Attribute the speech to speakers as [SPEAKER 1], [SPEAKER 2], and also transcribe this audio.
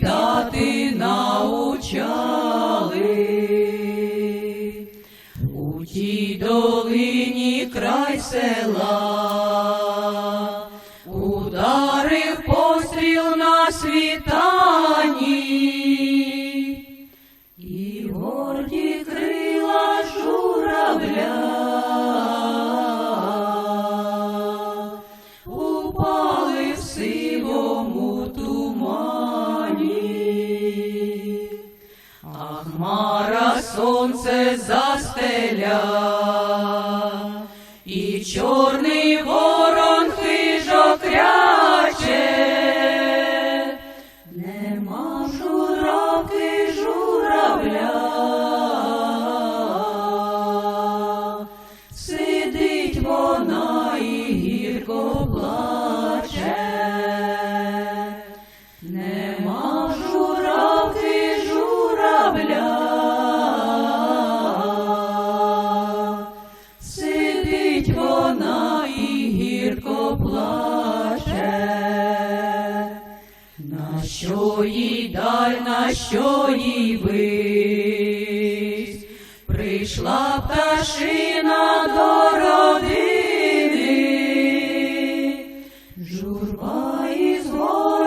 [SPEAKER 1] читати научали, у тій долині край села, ударив постріл на світа. сонце застеля, і чорний вогонь що їй даль, на що їй вись, прийшла пташина до родини, журба і згода.